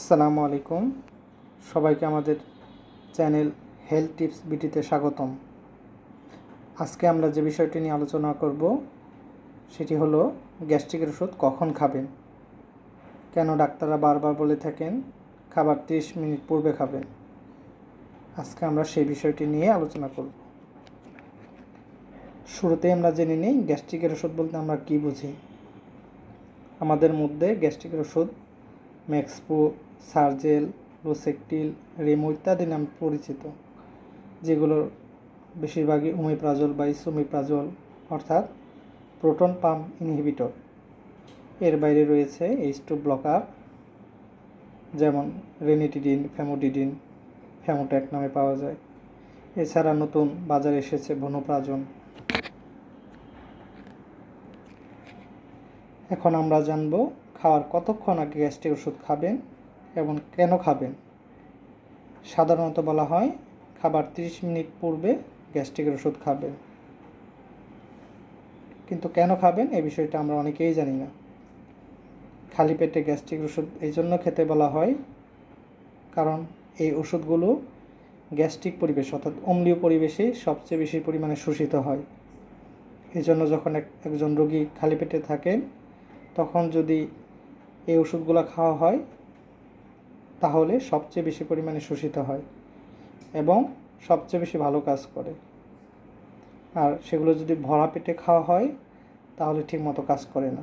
আসসালামু আলাইকুম। সবাইকে আমাদের চ্যানেল হেলথ টিপস বিটিতে স্বাগতম। আজকে আমরা যে বিষয়টি নিয়ে আলোচনা করব, সেটি হলো গ্যাস্ট্রিকের ওষুধ কখন খাবেন? কেন ডাক্তাররা বারবার বলে থাকেন, খাবার 30 মিনিট পূর্বে খাবেন? আজকে আমরা সেই বিষয়টি নিয়ে আলোচনা করব। শুরুতে আমরা জেনে নিই গ্যাস্ট্রিকের ওষুধ বলতে আমরা কী বুঝি। আমাদের মধ্যে গ্যাস্ট্রিকের ওষুধ ম্যাক্সপো সার্জেল লোসেকটিল রেমো ইত্যাদি নামে পরিচিত, যেগুলোর বেশিরভাগই ওমিপ্রাজল বা ইসোমিপ্রাজল অর্থাৎ প্রোটন পাম্প ইনহিবিটর। এর বাইরে রয়েছে এইচ টু ব্লকার, যেমন রেনিটিডিন, ফ্যামোডিডিন ফ্যামোট্যাক নামে পাওয়া যায়। এছাড়া নতুন বাজারে এসেছে ভনোপ্রাজন এখন আমরা জানব খাওয়ার কতক্ষণ আগে গ্যাস্ট্রিক ওষুধ খাবেন এবং কেন খাবেন? সাধারণত বলা হয়, খাবার 30 মিনিট পূর্বে গ্যাস্ট্রিকের ওষুধ খাবেন। কিন্তু কেন খাবেন? এই বিষয়টা আমরা অনেকেই জানি না। খালি পেটে গ্যাস্ট্রিক ওষুধ এই জন্য খেতে বলা হয়, কারণ এই ওষুধগুলো গ্যাস্ট্রিক পরিবেশ, অর্থাৎ অম্লীয় পরিবেশে সবচেয়ে বেশি পরিমাণে শোষিত হয়। এই জন্য যখন এক, একজন রোগী খালি পেটে থাকেন, তখন যদি এই ওষুধগুলো খাওয়া হয় তাহলে সবচেয়ে বেশি পরিমাণে শোষিত হয় এবং সবচেয়ে বেশি ভালো কাজ করে। আর সেগুলো যদি ভরা পেটে খাওয়া হয়, তাহলে ঠিকমতো কাজ করে না।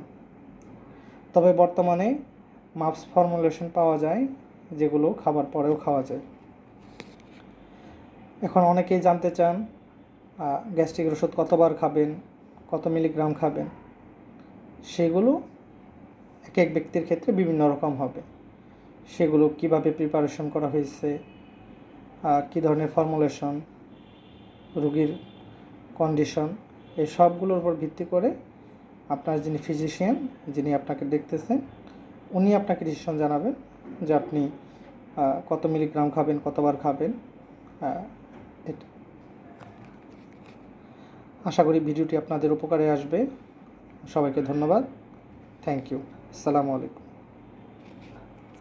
তবে বর্তমানে মাপস ফর্মুলেশন পাওয়া যায়, যেগুলো খাবার পরেও খাওয়া যায়। এখন অনেকেই জানতে চান গ্যাস্ট্রিকের ওষুধ কতবার খাবেন, কত মিলিগ্রাম খাবেন? সেগুলো এক এক ব্যক্তির ক্ষেত্রে বিভিন্ন রকম হবে। সেগুলো কীভাবে প্রিপারেশন করা হয়েছে কী ধরনের ফর্মুলেশন রুগীর কন্ডিশন এই সবগুলোর উপর ভিত্তি করে আপনার যিনি ফিজিশিয়ান যিনি আপনাকে দেখতেছেন, উনি আপনাকে ডিসিশন জানাবেন যে আপনি কত মিলিগ্রাম খাবেন, কতবার খাবেন এটা আশা করি ভিডিওটি আপনাদের উপকারে আসবে। সবাইকে ধন্যবাদ। থ্যাংক ইউ আসসালামু আলাইকুম।